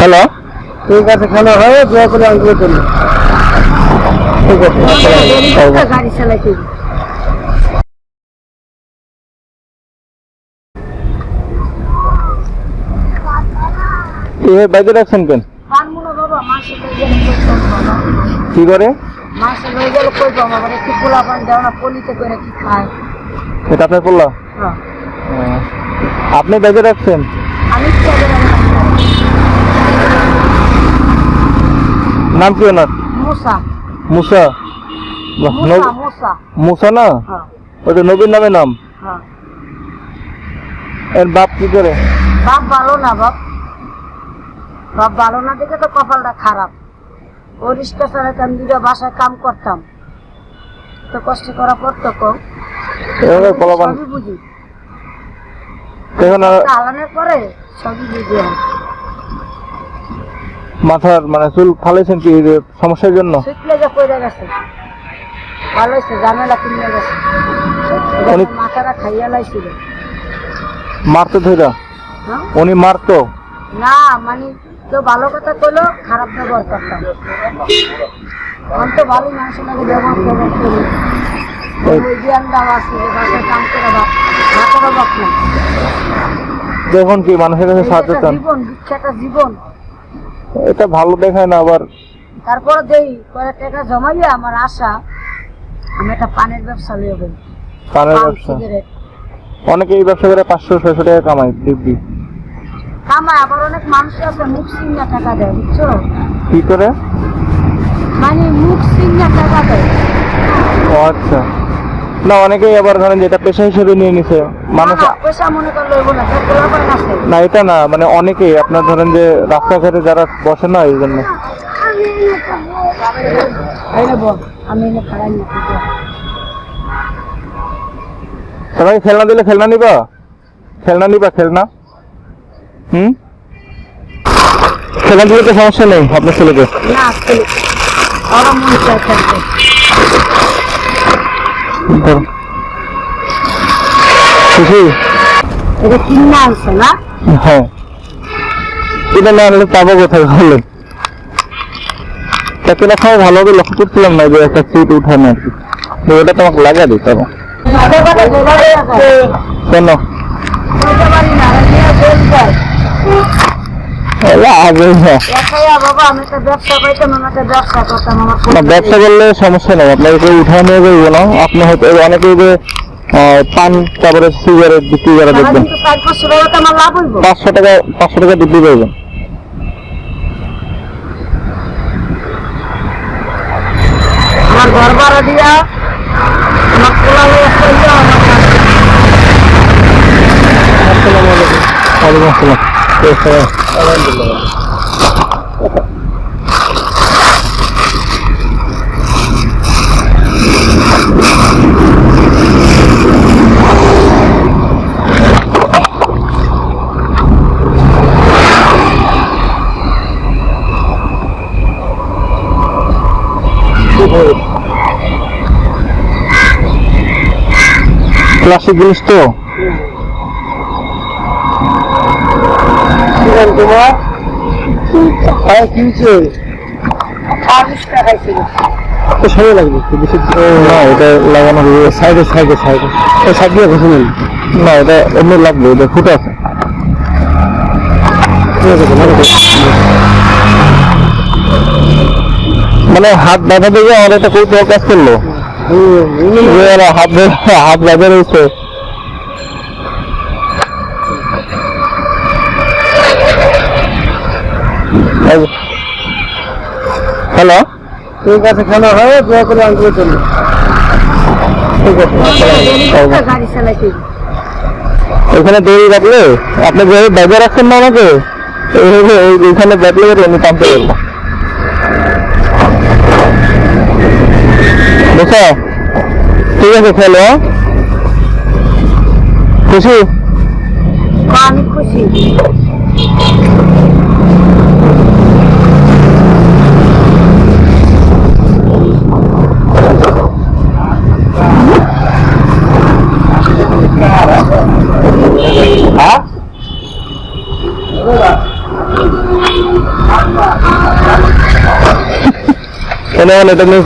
Hello ঠিক আছে খেলা হয় দোয়া করে ঠিক আছে গাড়ি চালাইতে বাইরে রাখছেন কেন? কি করে? এটা আপনার করলা হ্যাঁ। আপনি বেঁধে রাখছেন আমি কি করে নাম কি ওনার? মুসা। মুসা। না? হ্যাঁ। ওটা নবীর নামে নাম? হ্যাঁ। এর বাপ কি করে? বাপ ভালো না বাপ। বাপ ভালো না দেখে তো কপালটা খারাপ। ও রিক্সা চালাতাম দুটো বাসায় কাম করতাম। তো কষ্ট করা পড়তো কম। এভাবে কলাবান বুঝি এখন পরে সবই বুঝি আমি। মাথার মানে চুল ফালাইছেন কি সমস্যার জন্য? মারতো ধইরা? হ্যাঁ? উনি মারতো? না মানে কেউ ভালো কথা কইলো খারাপ ব্যবহার করতাম। আমি তো ভালো মানুষের লাগে ব্যবহার করি? দেখুন কি মানুষের কাছে সাহায্য চান। জীবন ভিক্ষাটা জীবন। এটা ভালো দেখায় না আবার তারপরে দেই কয়েক টাকা জমাইয়া আমার আশা আমি একটা পানের ব্যবসা লিয়ে দেবো পানের ব্যবসা? অনেকে এই ব্যবসা করে পাঁচশো ছয়শো টাকা কামায় দিব্যি। কামায় আবার অনেক মানুষ আছে মুখ সিংহা টাকা দেয় বুঝছ? কি করে? মানে মুখ সিংহা টাকা দেয়। ও আচ্ছা। না অনেকেই আবার ধরেন যেটা পেশা হিসেবে নিয়ে নিছে। মানুষ না, মনে করলে এটা না মানে অনেকেই আপনার ধরেন যে রাস্তাঘাটে যারা বসে না এই জন্য। সবাই খেলনা দিলে খেলনা নিবা? খেলনা নিবা খেলনা? হুম? খেলনা দিলে তো সমস্যা নেই আপনার ছেলেকে। না ধরো। খুশি এটা কিনে আনছে না হ্যাঁ এটা না আনলে পাবো কোথায় ভালো তাকে লাগা দিতে কেন বলতে পারি না আর নিয়ে বলবে এলা আগে হ্যাঁ একাইয়া বাবা আমি একটা ব্যবসা পাইতাম আমি একটা ব্যবসা করতাম আমার না ব্যবসা করলে সমস্যা নেই আপনাকে উঠায় নিয়ে যাব না। আপনি হয়তো অনেকেই যে পান তারপরে সিগারেট বিক্রি করে দেখবেন। পাঁচশো টাকা পাঁচশো টাকা ঘর ভাড়া দিয়া হয়ে আমার কাছে। ওয়ালাইকুম আসসালাম। Alhamdulillah. Klase gusto. Yeah. তোমার। হ্যাঁ কি হয়েছে? চল্লিশ টাকায় ছিল তো সময় লাগবে একটু বেশি না এটা লাগানো সাইডে সাইডে সাইডে। ও সাইড দিয়ে বসে নেন। না এটা এমনি লাগবে এটা ফুটে আছে। ঠিক আছে ভালো করে। মানে হাত বাঁধা দিয়ে আমার একটা কৌতূহল কাজ করল। হাত ধরে- হাত বাঁধা রয়েছে। হ্যালো। ঠিক আছে খেলা হয় দোয়া করে আঙ্গুলের জন্য ঠিক আছে। এখানে দড়ি রাখলে আপনি যে ব্যাগে রাখছেন না আমাকে? এইখানে ব্যাগলে আমি টানতে পারব বুঝছ ঠিক আছে খেলো হ্যাঁ? খুশি? আমি খুশি। কেন এটা নিয়ে